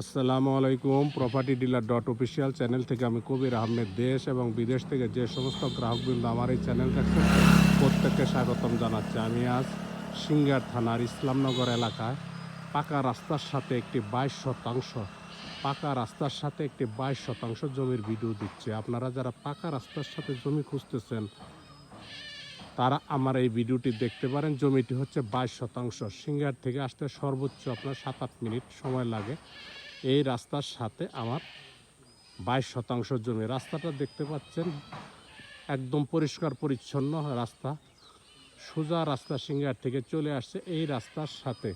আসসালামু আলাইকুম property dealer dot official channel থেকে আমি কবির আহমেদ। দেশ এবং বিদেশ থেকে যে সমস্ত গ্রাহকবৃন্দ আমার এই চ্যানেল দেখছেন, প্রত্যেককে স্বাগতম জানাচ্ছি। আমি আজ সিঙ্গার থানার ইসলামনগর এলাকায় পাকা রাস্তার সাথে একটি বাইশ শতাংশ, পাকা রাস্তার সাথে একটি বাইশ শতাংশ জমির ভিডিও দিচ্ছে। আপনারা যারা পাকা রাস্তার সাথে জমি খুঁজতেছেন, তারা আমার এই ভিডিওটি দেখতে পারেন। জমিটি হচ্ছে বাইশ শতাংশ। সিঙ্গার থেকে আসতে সর্বোচ্চ আপনার সাত আট মিনিট সময় লাগে। এই রাস্তার সাথে আমার বাইশ শতাংশ জমি। রাস্তাটা দেখতে পাচ্ছেন, একদম পরিষ্কার, পরিচ্ছন্ন রাস্তা। সোজা রাস্তা সিঙ্গার থেকে চলে আসছে এই রাস্তার সাথে।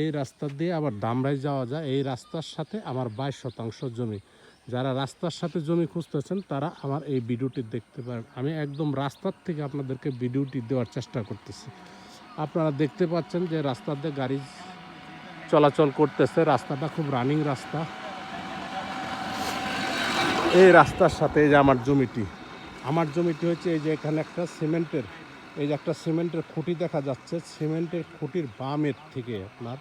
এই রাস্তা দিয়ে আবার দামরাই যাওয়া যায়। এই রাস্তার সাথে আমার বাইশ শতাংশ জমি। যারা রাস্তার সাথে জমি খুঁজতেছেন, তারা আমার এই ভিডিওটি দেখতে পারেন। আমি একদম রাস্তার থেকে আপনাদেরকে ভিডিওটি দেওয়ার চেষ্টা করতেছি। আপনারা দেখতে পাচ্ছেন যে রাস্তা দিয়ে গাড়ি চলাচল করতেছে, রাস্তাটা খুব রানিং রাস্তা। এই রাস্তার সাথে এই যে আমার জমিটি আমার জমিটি হচ্ছে এই যে এখানে একটা সিমেন্টের, এই যে একটা সিমেন্টের খুঁটি দেখা যাচ্ছে, সিমেন্টের খুঁটির বামের থেকে আপনার,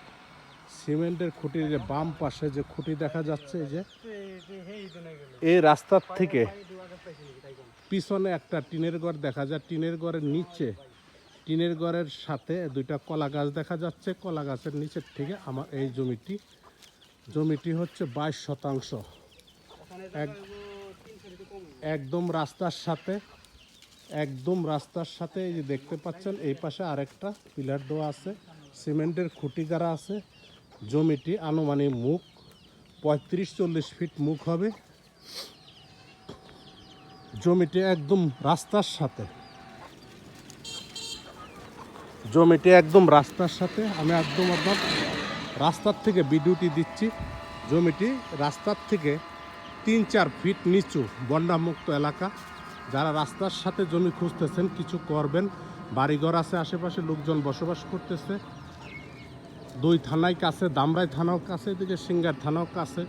সিমেন্টের খুঁটির যে বাম পাশে যে খুঁটি দেখা যাচ্ছে, এই যে এই রাস্তার থেকে পিছনে একটা টিনের ঘর দেখা যায়, টিনের ঘরের নিচে টিনের ঘরের সাথে দুইটা কলা গাছ দেখা যাচ্ছে। কলা গাছের নিচের থেকে আমার এই জমিটি জমিটি হচ্ছে বাইশ শতাংশ। এক- একদম রাস্তার সাথে, একদম রাস্তার সাথে এই যে দেখতে পাচ্ছেন, এই পাশে আরেকটা পিলার দেওয়া আছে, সিমেন্টের খুঁটি গাড়া আছে। জমিটি আনুমানিক মুখ পঁয়ত্রিশ চল্লিশ ফিট মুখ হবে। জমিটি একদম রাস্তার সাথে। জমিটি একদম রাস্তার সাথে আমি একদম আপনার রাস্তার থেকে ভিডিওটি দিচ্ছি। জমিটি রাস্তার থেকে তিন চার ফিট নিচু বন্যামুক্ত এলাকা। যারা রাস্তার সাথে জমি খুঁজতেছেন, কিছু করবেন। বাড়িঘর আছে, আশেপাশে লোকজন বসবাস করতেছে। দুই থানায় কাছে, দামরাই থানাও কাছে, এদিকে সিঙ্গার থানাও কাছে।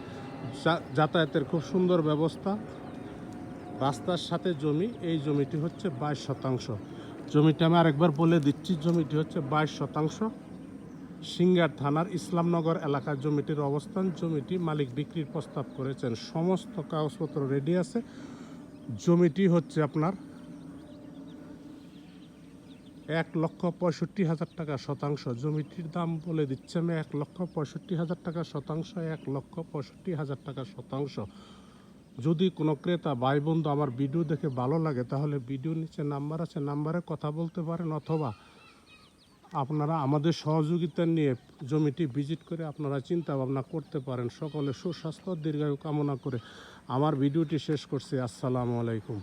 যাতায়াতের খুব সুন্দর ব্যবস্থা। রাস্তার সাথে জমি, এই জমিটি হচ্ছে বাইশ শতাংশ। জমিটা আমি আরেকবার বলে দিচ্ছি, জমিটি হচ্ছে বাইশ শতাংশ। সিঙ্গার থানার ইসলামনগর এলাকার জমিটির অবস্থান, জমিটি মালিক বিক্রির প্রস্তাব করেছেন। সমস্ত কাগজপত্র রেডি আছে। জমিটি হচ্ছে আপনার এক লক্ষ পঁয়ষট্টি হাজার টাকা শতাংশ। জমিটির দাম বলে দিচ্ছে আমি এক লক্ষ পঁয়ষট্টি হাজার টাকা শতাংশ, এক লক্ষ পঁয়ষট্টি হাজার টাকা শতাংশ। যদি কোনো ক্রেতা ভাই বন্ধু আমার ভিডিও দেখে ভালো লাগে, তাহলে ভিডিও নিচে নাম্বার আছে, নাম্বারে কথা বলতে পারেন অথবা আপনারা আমাদের সহযোগিতা নিয়ে জমিটি ভিজিট করে আপনারা চিন্তা ভাবনা করতে পারেন। সকলে সুস্বাস্থ্য, দীর্ঘায়ু কামনা করে আমার ভিডিওটি শেষ করছি। আসসালামু আলাইকুম।